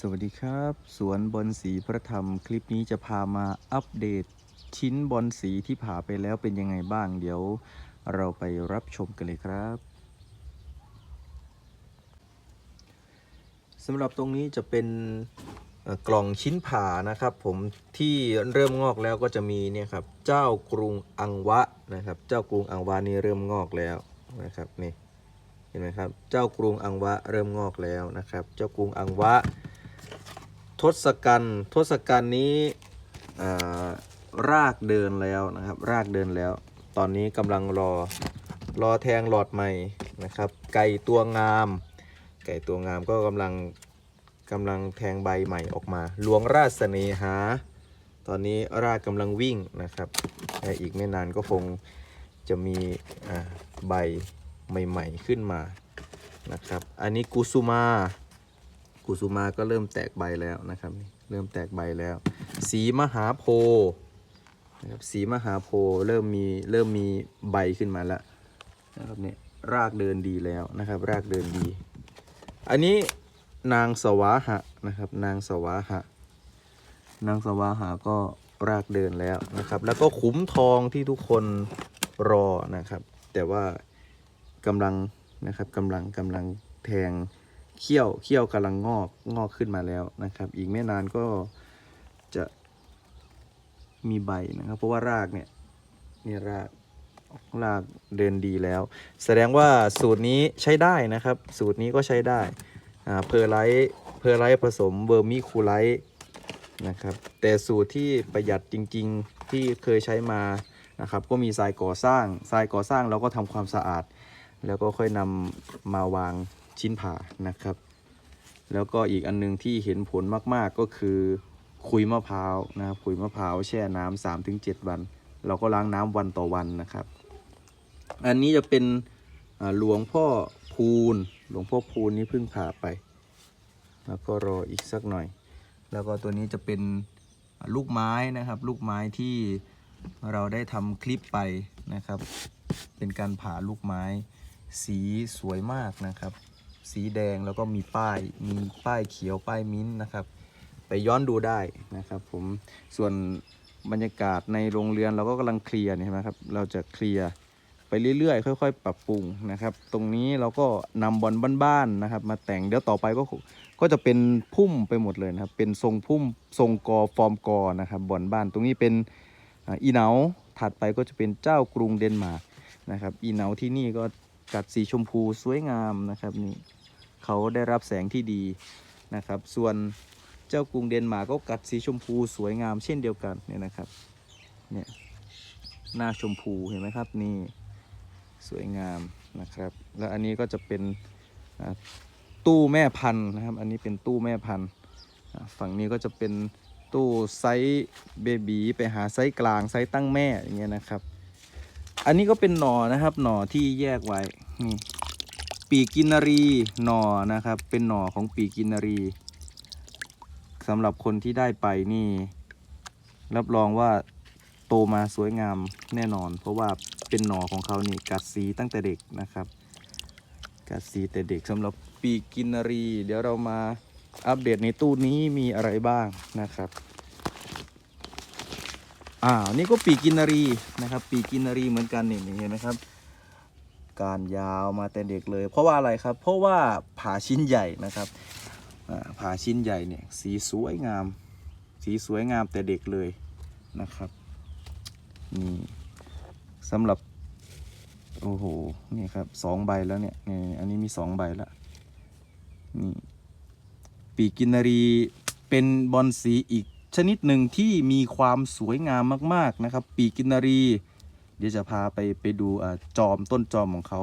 สวัสดีครับ สวนบอลสีพระธรรม คลิปนี้จะพามาอัปเดตชิ้นบอลสีที่ผ่าไปแล้วเป็นยังไงบ้าง เดี๋ยวเราไปรับชมกันเลยครับสำหรับตรงนี้จะเป็นกล่องชิ้นผ่านะครับ ผมที่เริ่มงอกแล้วก็จะมีเนี่ยครับเจ้ากรุงอังวะนะครับ เจ้ากรุงอังวะนี่เริ่มงอกแล้วนะครับนี่เห็นไหมครับ เจ้ากรุงอังวะเริ่มงอกแล้วนะครับ เจ้ากรุงอังวะ ทศกัณฐ์ทศกัณฐ์นี้รากเดินแล้วนะครับ รากเดินแล้ว ตอนนี้กำลังรอรอแทงหลอดใหม่นะครับ ไก่ตัวงาม ไก่ตัวงามก็กำลังกำลังแทงใบใหม่ออกมาหลวงราชเสนหา ตอนนี้รากกำลังวิ่งนะครับและอีกไม่นานก็คงจะมีใบใหม่ ๆขึ้นมานะครับ อันนี้กุสุมา กุสุมาก็เริ่มแตกใบแล้วนะครับนี่เริ่มแตกใบแล้ว สีมหาโพนะครับสีมหาโพเริ่มมีเริ่มมีใบขึ้นมาแล้วนะครับเนี่ยรากเดินดีแล้วนะครับ รากเดินดี อันนี้นางสวาหะนะครับ นางสวาหะ นางสวาหาก็รากเดินแล้วนะครับ แล้วก็ขุมทองที่ทุกคนรอนะครับ แต่ว่ากำลังนะครับกำลังกำลังแทง เขี้ยวเขี้ยวกำลังงอกงอกขึ้นมาแล้วนะครับ อีกไม่นานก็จะมีใบนะครับ เพราะว่ารากเนี่ยนี่รากรากเดินดีแล้ว แสดงว่าสูตรนี้ใช้ได้นะครับ สูตรนี้ก็ใช้ได้อ่าเพอร์ไลท์เพอร์ไลท์ผสมเบอร์มิคูไลท์นะครับ แต่สูตรที่ประหยัดจริง ๆที่เคยใช้มานะครับ ก็มีทรายก่อสร้างทรายก่อสร้างเราก็ทำความสะอาด แล้วก็ค่อยนำมาวาง ชิ้นผ่านะครับ แล้วก็อีกอันนึงที่เห็นผลมากๆก็คือคุยมะพร้าวนะครับคุยมะพร้าวแช่น้ำสามถึงเจ็ดวัน เราก็ล้างน้ำวันต่อวันนะครับ อันนี้จะเป็นหลวงพ่อพูนหลวงพ่อพูนนี่เพิ่งผ่าไป แล้วก็รออีกสักหน่อย แล้วก็ตัวนี้จะเป็นลูกไม้นะครับ ลูกไม้ที่เราได้ทำคลิปไปนะครับ เป็นการผ่าลูกไม้สีสวยมากนะครับ สีแดงแล้วก็มีป้ายมีป้ายเขียวป้ายมิ้นท์นะครับ ไปย้อนดูได้นะครับ ผมส่วนบรรยากาศในโรงเรือนเราก็กำลังเคลียร์นี่ยนะครับเราจะเคลียร์ไปเรื่อยๆ ค่อย ๆ ปรับปรุงนะครับ ตรงนี้เราก็นำบอลบ้านๆนะครับ มาแต่งเดี๋ยวต่อไปก็ก็จะเป็นพุ่มไปหมดเลยนะครับ เป็นทรงพุ่มทรงกอฟอร์มกอนะครับบอนบ้านตรงนี้เป็นอีเหนาถัดไปก็จะเป็นเจ้ากรุงเดนมาร์กนะครับอีเหนาที่นี่ก็ กัดสีชมพูสวยงามนะครับนี่เขาได้รับแสงที่ดีนะครับ ส่วนเจ้ากรุงเดนมาร์กก็กัดสีชมพูสวยงามเช่นเดียวกันเนี่ยนะครับเนี่ยหน้าชมพูเห็นไหมครับนี่สวยงามนะครับ แล้วอันนี้ก็จะเป็นตู้แม่พันธุ์นะครับ อันนี้เป็นตู้แม่พันธุ์ฝั่งนี้ก็จะเป็นตู้ไซส์เบบีไปหาไซส์กลางไซส์ตั้งแม่อย่างเงี้ยนะครับ อันนี้ก็เป็นหน่อนะครับ หน่อที่แยกไว้นี่ปีกินารีหน่อนะครับ เป็นหน่อของปีกินารีสำหรับคนที่ได้ไปนี่ รับรองว่าโตมาสวยงามแน่นอน เพราะว่าเป็นหน่อของเขานี่กัดสีตั้งแต่เด็กนะครับ กัดสีแต่เด็กสำหรับปีกินารี เดี๋ยวเรามาอัปเดตในตู้นี้มีอะไรบ้างนะครับ อ่านี่ก็ปีกินนารีนะครับ ปีกินนารีเหมือนกันนี่นี่เห็นไหมครับ การยาวมาแต่เด็กเลย เพราะว่าอะไรครับ เพราะว่าผ่าชิ้นใหญ่นะครับอ่าผ่าชิ้นใหญ่เนี่ยสีสวยงาม สีสวยงามแต่เด็กเลยนะครับนี่สำหรับโอ้โหนี่ครับสองใบแล้วเนี่ยนี่อันนี้มีสองใบแล้วนี่ปีกกินนารีเป็นบอลสีอีก ชนิดหนึ่งที่มีความสวยงามมากๆนะครับ ปีกินนารี เดี๋ยวจะพาไปไปดูอจอมต้นจอมของเขา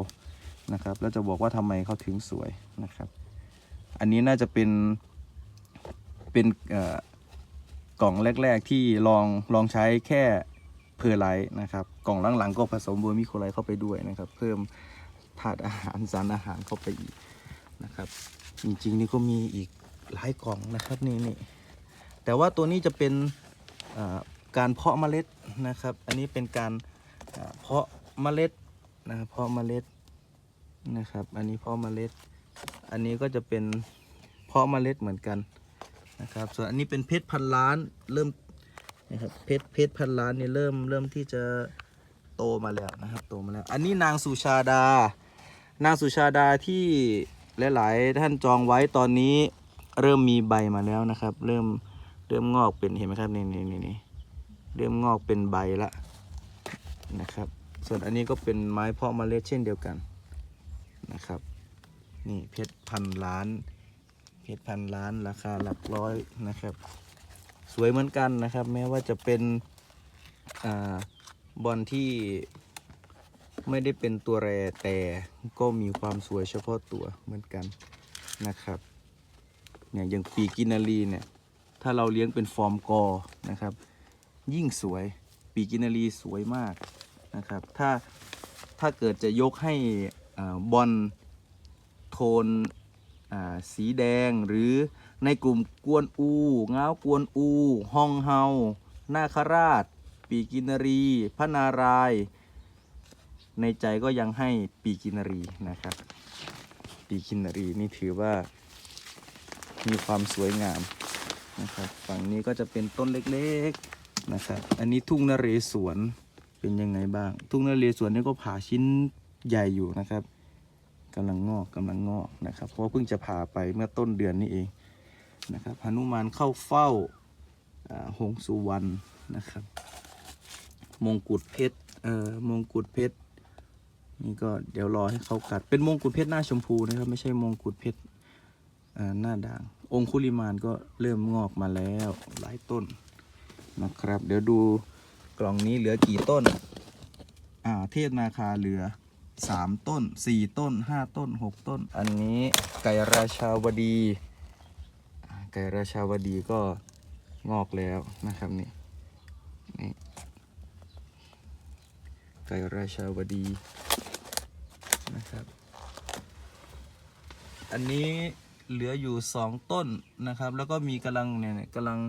นะครับแล้วจะบอกว่าทำไมเขาถึงสวยนะครับ อันนี้น่าจะเป็นเป็นกล่องแรก ๆ ที่ลองลองใช้แค่เพอร์ไลท์นะครับ กล่องหลังๆก็ผสมเบอร์มิโคไลท์เข้าไปด้วยนะครับ เพิ่มธาตุอาหารสารอาหารเข้าไปอีกนะครับ จริงๆนี่ก็มีอีกหลายกล่องนะครับนี่นี่ แต่ว่าตัวนี้จะเป็นการเพาะเมล็ดนะครับ อันนี้เป็นการเพาะเมล็ดนะเพาะเมล็ดนะครับ อันนี้เพาะเมล็ด อันนี้ก็จะเป็นเพาะเมล็ดเหมือนกันนะครับ ส่วนอันนี้เป็นเพชรพันล้านเริ่มนะครับเพชรเพชรพันล้านนี่เริ่มเริ่มที่จะโตมาแล้วนะครับโตมาแล้ว อันนี้นางสุชาดา นางสุชาดาที่หลาย ๆ ท่านจองไว้ตอนนี้เริ่มมีใบมาแล้วนะครับ เริ่ม เริ่มงอกเป็นเห็นไหมครับนี่นี่นี่นี่เริ่มงอกเป็นใบละนะครับ ส่วนอันนี้ก็เป็นไม้เพาะเมล็ดเช่นเดียวกันนะครับ นี่เพชรพันล้าน เพชรพันล้านราคาหลักร้อยนะครับ สวยเหมือนกันนะครับ แม้ว่าจะเป็นอบอลที่ไม่ได้เป็นตัวแรแต่ก็มีความสวยเฉพาะตัวเหมือนกันนะครับเนี่ยอย่างปีกินารีเนี่ย ถ้าเราเลี้ยงเป็นฟอร์มกอนะครับ ยิ่งสวยปีกินารีสวยมากนะครับ ถ้าถ้าเกิดจะยกให้อบอลโทนสีแดงหรือในกลุ่มกวนอูเงากวนอูฮองเฮานาคราช ปีกินรี พระนาราย ในใจก็ยังให้ปีกินรีนะครับ ปีกินรีนี่ถือว่ามีความสวยงาม นะครับ ฝั่งนี้ก็จะเป็นต้นเล็กๆนะครับ อันนี้ทุ่งนเรศวรเป็นยังไงบ้าง ทุ่งนเรศวรนี่ก็ผ่าชิ้นใหญ่อยู่นะครับกำลังงอกกำลังงอกนะครับ เพราะเพิ่งจะผ่าไปเมื่อต้นเดือนนี้เองนะครับหนุมานเข้าเฝ้าหงสุวรรณนะครับ มงกุฎเพชรเอ่อมงกุฎเพชรนี่ก็เดี๋ยวรอให้เขากัดเป็นมงกุฎเพชรหน้าชมพูนะครับ ไม่ใช่มงกุฎเพชรหน้าด่าง องคุลิมานก็เริ่มงอกมาแล้วหลายต้นนะครับ เดี๋ยวดูกล่องนี้เหลือกี่ต้น อ่า เทศนาคาเหลือสามต้นสี่ต้นห้าต้นหกต้น อันนี้ไก่ราชาวดี ไก่ราชาวดีก็งอกแล้วนะครับนี่นี่ไก่ราชาวดีนะครับ อันนี้ เหลืออยู่สองต้นนะครับ แล้วก็มีกำลังเนี่ยกำลัง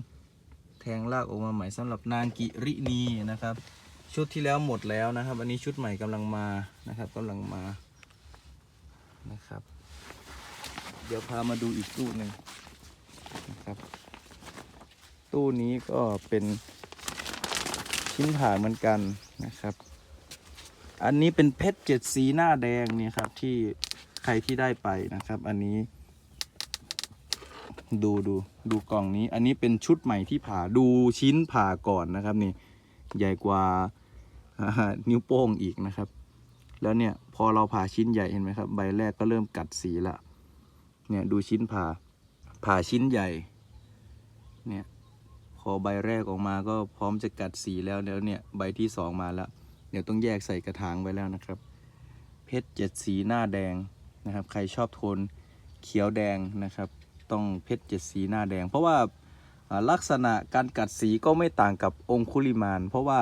แทงรากออกมาใหม่สำหรับนางกิรินีนะครับ ชุดที่แล้วหมดแล้วนะครับ อันนี้ชุดใหม่กำลังมานะครับกำลังมานะครับ เดี๋ยวพามาดูอีกตู้หนึ่งนะครับ ตู้นี้ก็เป็นชิ้นผ่าเหมือนกันนะครับ อันนี้เป็นเพชรเจ็ดสีหน้าแดงเนี่ยครับที่ใครที่ได้ไปนะครับ อันนี้ ดูดูดูกล่องนี้ อันนี้เป็นชุดใหม่ที่ผ่าดูชิ้นผ่าก่อนนะครับนี่ใหญ่กว่านิ้วโป้งอีกนะครับ แล้วเนี่ยพอเราผ่าชิ้นใหญ่เห็นไหมครับ ใบแรกก็เริ่มกัดสีละเนี่ยดูชิ้นผ่าผ่าชิ้นใหญ่เนี่ยพอใบแรกออกมาก็พร้อมจะกัดสีแล้วแล้วเนี่ยใบที่สองมาแล้วเดี๋ยวต้องแยกใส่กระถางไว้แล้วนะครับ เพชรเจ็ดสีหน้าแดงนะครับ ใครชอบโทนเขียวแดงนะครับ ต้องเพชรเจ็ดสีหน้าแดง เพราะว่าลักษณะการกัดสีก็ไม่ต่างกับองคุลิมาน เพราะว่า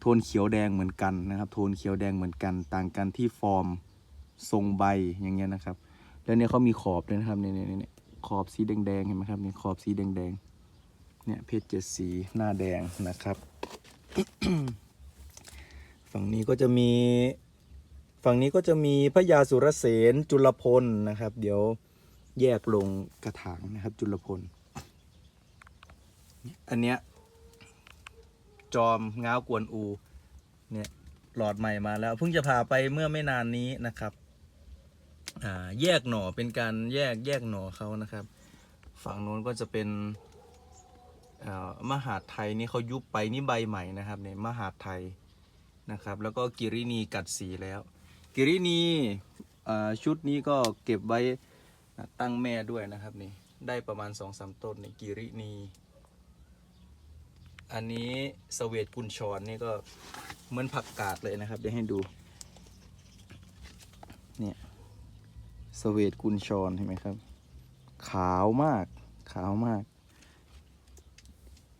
โทนเขียวแดงเหมือนกันนะครับ โทนเขียวแดงเหมือนกัน ต่างกันที่ฟอร์มทรงใบอย่างเงี้ยนะครับ แล้วเนี่ยเขามีขอบด้วยนะครับเนี่ยเนี่ยเนี่ยขอบสีแดงๆเห็นไหมครับเนี่ยขอบสีแดงๆเนี่ยเพชรเจ็ดสีหน้าแดงนะครับ ฝั่งนี้ก็จะมี ฝั่งนี้ก็จะมีพระยาสุรเสนจุลพลนะครับ เดี๋ยว แยกลงกระถางนะครับ จุลพล อันเนี้ยจอมง้าวกวนอู เนี่ยหลอดใหม่มาแล้วเพิ่งจะพาไปเมื่อไม่นานนี้นะครับอ่าแยกหน่อเป็นการแยกแยกหน่อเขานะครับ ฝั่งโน้นก็จะเป็นอ่ามหาดไทยนี่เขายุบไปนี่ใบใหม่นะครับเนี่ยมหาดไทยนะครับ แล้วก็กิรินีกัดสีแล้ว กิรินีอ่าชุดนี้ก็เก็บไว้ ตั้งแม่ด้วยนะครับนี่ได้ประมาณสองสามต้นในกิรินี อันนี้สเวตกุญชรนี่ก็เหมือนผักกาดเลยนะครับเดี๋ยวให้ดูเนี่ยสเวตกุญชรเห็นไหมครับ ขาวมากขาวมาก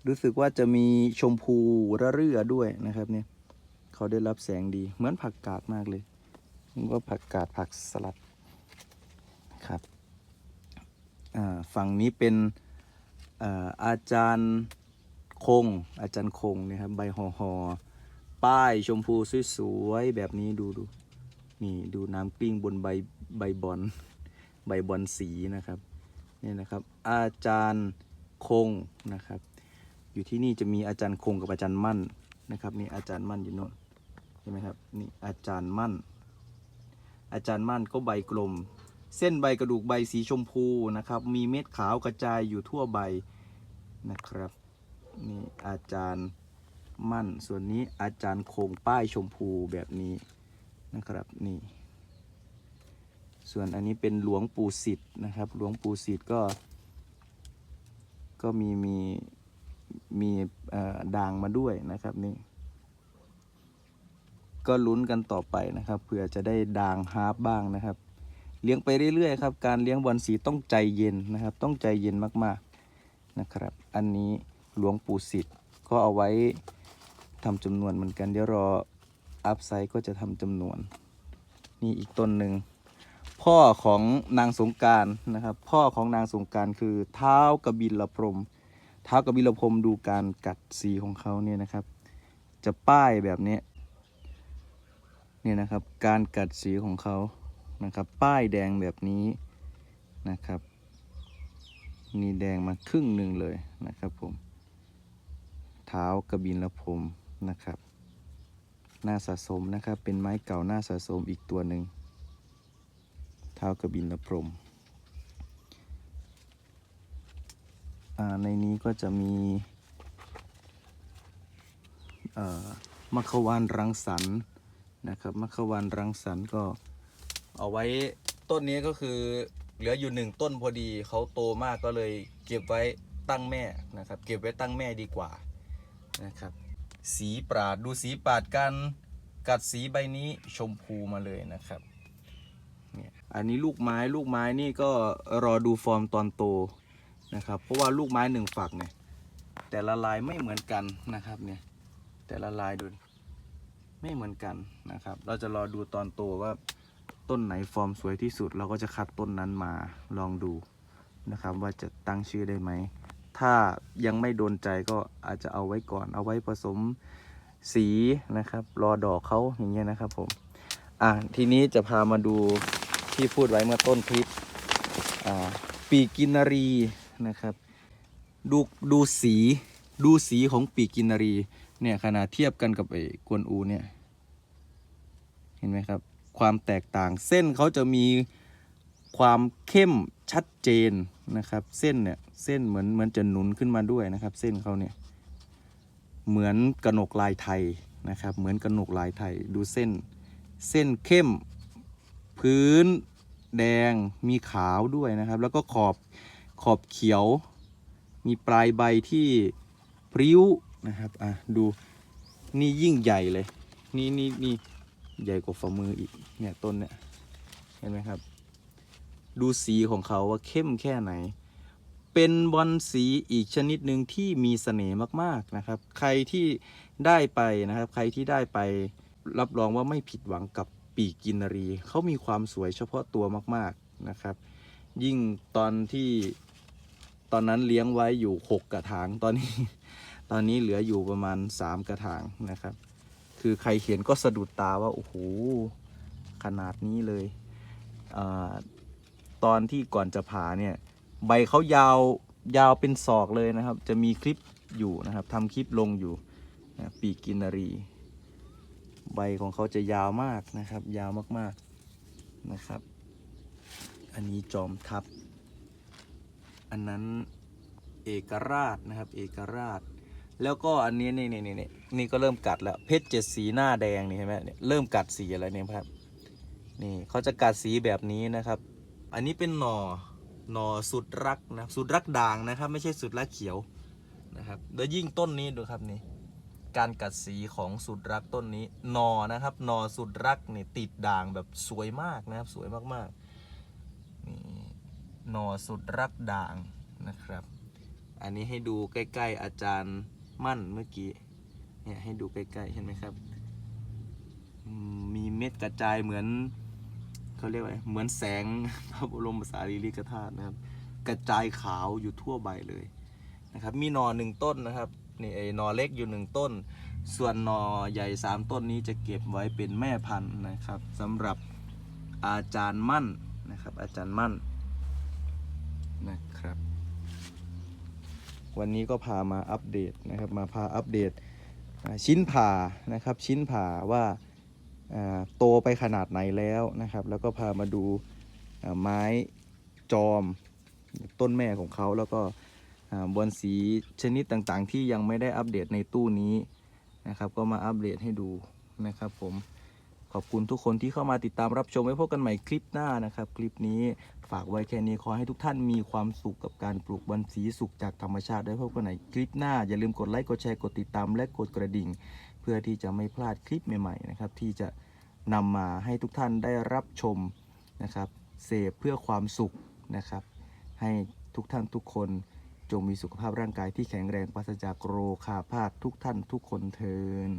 รู้สึกว่าจะมีชมพูระเรื่อด้วยนะครับเนี่ยเขาได้รับแสงดีเหมือนผักกาดมากเลยผมว่าผักกาดผักสลัดครับอ่า ฝั่งนี้เป็นอาอาจารย์คง อาจารย์คงนะครับใบหอหอป้ายชมพูสวยๆแบบนี้ดูดูนี่ดูน้ำกลิ้งบนใบใบบอลใบบอลสีนะครับนี่นะครับ อาจารย์คงนะครับ อยู่ที่นี่จะมีอาจารย์คงกับอาจารย์มั่นนะครับนี่อาจารย์มั่นอยู่โน่นเห็นไหมครับนี่อาจารย์มั่น อาจารย์มั่นก็ใบกลม เส้นใบกระดูกใบสีชมพูนะครับ มีเม็ดขาวกระจายอยู่ทั่วใบนะครับนี่อาจารย์มั่นส่วนนี้อาจารย์โคงป้ายชมพูแบบนี้นะครับนี่ ส่วนอันนี้เป็นหลวงปู่สิทธ์นะครับ หลวงปู่สิทธ์ก็ ก็มีมีมีด่างมาด้วยนะครับนี่ก็ลุ้นกันต่อไปนะครับเผื่อจะได้ด่างฮาร์ปบ้างนะครับ เลี้ยงไปเรื่อยๆครับ การเลี้ยงบอลสีต้องใจเย็นนะครับ ต้องใจเย็นมากๆนะครับ อันนี้หลวงปู่สิทธิ์ก็เอาไว้ทำจำนวนเหมือนกัน เดี๋ยวรออัพไซด์ก็จะทำจำนวน นี่อีกต้นหนึ่งพ่อของนางสงการนะครับ พ่อของนางสงการคือเท้ากบิลพรม เท้ากบิลพรมดูการกัดสีของเขาเนี่ยนะครับ จะป้ายแบบนี้เนี่ยนะครับ การกัดสีของเขา นะครับ ป้ายแดงแบบนี้นะครับนี่แดงมาครึ่งหนึ่งเลยนะครับผม เท้ากระบินลพรมนะครับ หน่าสะสมนะครับ เป็นไม้เก่าหน่าสะสมอีกตัวหนึ่ง เท้ากระบินพรมในนี้ก็จะมีมัควานรังสรรค์นะครับมัควานรังสรรค์ก็ เอาไว้ต้นนี้ก็คือเหลืออยู่หนึ่งต้นพอดีเขาโตมากก็เลยเก็บไว้ตั้งแม่นะครับ เก็บไว้ตั้งแม่ดีกว่านะครับ สีปราดดูสีปราดกันกัดสีใบนี้ชมพูมาเลยนะครับเนี่ยอันนี้ลูกไม้ลูกไม้นี่ก็รอดูฟอร์มตอนโตนะครับ เพราะว่าลูกไม้หนึ่งฝักเนี่ยแต่ละลายไม่เหมือนกันนะครับเนี่ยแต่ละลายดูไม่เหมือนกันนะครับ เราจะรอดูตอนโตว่า ต้นไหนฟอร์มสวยที่สุด เราก็จะคัดต้นนั้นมาลองดูนะครับ ว่าจะตั้งชื่อได้ไหม ถ้ายังไม่โดนใจก็อาจจะเอาไว้ก่อน เอาไว้ผสมสีนะครับ รอดอกเขาอย่างเงี้ยนะครับผม อะทีนี้จะพามาดูที่พูดไว้เมื่อต้นคลิปอ่าปีกินารีนะครับ ดูดูสีดูสีของปีกินนารีเนี่ยขนาดเทียบกันกับไอ้กวนอูเนี่ย เห็นไหมครับ ความแตกต่าง เส้นเขาจะมีความเข้มชัดเจนนะครับ เส้นเนี่ยเส้นเหมือนเหมือนจะหนุนขึ้นมาด้วยนะครับ เส้นเขาเนี่ยเหมือนกระหนกลายไทยนะครับ เหมือนกระหนกลายไทยดูเส้น เส้นเข้มพื้นแดงมีขาวด้วยนะครับ แล้วก็ขอบขอบเขียว มีปลายใบที่พริ้วนะครับอะดูนี่ยิ่งใหญ่เลย นี่นี่นี่ ใหญ่กว่าฝ่ามืออีกเนี่ยต้นเนี่ยเห็นไหมครับ ดูสีของเขาว่าเข้มแค่ไหน เป็นบอลสีอีกชนิดหนึ่งที่มีเสน่ห์มากๆนะครับ ใครที่ได้ไปนะครับ ใครที่ได้ไปรับรองว่าไม่ผิดหวังกับปีกกินรีเขามีความสวยเฉพาะตัวมากๆนะครับ ยิ่งตอนที่ตอนนั้นเลี้ยงไว้อยู่ 6 กระถางตอนนี้ ตอนนี้เหลืออยู่ประมาณ 3 กระถางนะครับ คือใครเห็นก็สะดุดตาว่า โอ้โห ขนาดนี้เลยอตอนที่ก่อนจะผ่าเนี่ย ใบเขายาวยาวเป็นศอกเลยนะครับ จะมีคลิปอยู่นะครับทำคลิปลงอยู่นะปีกกินรี ใบของเขาจะยาวมากนะครับ ยาวมากๆนะครับ อันนี้จอมทัพอันนั้นเอกราชนะครับ เอกราช แล้วก็อันนี้นี่นี่นี่นี่นี่ก็เริ่มกัดแล้วเพชรเจ็ดสีหน้าแดงนี่เห็นไหมเนี่เริ่มกัดสีอะไรเนี่ยครับ นี่เขาจะกัดสีแบบนี้นะครับ อันนี้เป็นหนอหนอสุดรักนะสุดรักด่างนะครับ ไม่ใช่สุดรักเขียวนะครับแล้วยิ่งต้นนี้ดูครับนี่การกัดสีของสุดรักต้นนี้หนอนะครับหนอสุดรักนี่ติดด่างแบบสวยมากนะครับ สวยมากๆนี่หนอสุดรักด่างนะครับ อันนี้ให้ดูใกล้ ๆ อาจารย์ มั่นเมื่อกี้ เนี่ยให้ดูใกล้ๆเห็นไหมครับ มีเม็ดกระจายเหมือนเขาเรียกว่าเหมือนแสงพระบรมสารีริกธาตุนะครับ กระจายขาวอยู่ทั่วใบเลยนะครับ มีหนอหนึ่งต้นนะครับนี่ไอ้หนอเล็กอยู่หนึ่งต้น ส่วนหนอใหญ่สามต้นนี้จะเก็บไว้เป็นแม่พันธุ์นะครับสำหรับอาจารย์มั่นนะครับ อาจารย์มั่นนะครับ วันนี้ก็พามาอัปเดตนะครับมาพาอัปเดตชิ้นผ่านะครับชิ้นผ่าว่าโตไปขนาดไหนแล้วนะครับ แล้วก็พามาดูไม้จอมต้นแม่ของเขาแล้วก็บอนสีชนิดต่างๆ ที่ยังไม่ได้อัปเดตในตู้นี้นะครับ ก็มาอัปเดตให้ดูนะครับผม ขอบคุณทุกคนที่เข้ามาติดตามรับชมไว้พบกันใหม่คลิปหน้านะครับ คลิปนี้ฝากไว้แค่นี้ขอให้ทุกท่านมีความสุขกับการปลูกบอนสีสุขจากธรรมชาติไว้พบกันใหม่คลิปหน้า อย่าลืมกดไลค์กดแชร์กดติดตามและกดกระดิ่ง เพื่อที่จะไม่พลาดคลิปใหม่ๆนะครับที่จะนำมาให้ทุกท่านได้รับชมนะครับเสพเพื่อความสุขนะครับ ให้ทุกท่านทุกคนจงมีสุขภาพร่างกายที่แข็งแรงปราศจากโรคาพาธทุกท่านทุกคนเทิน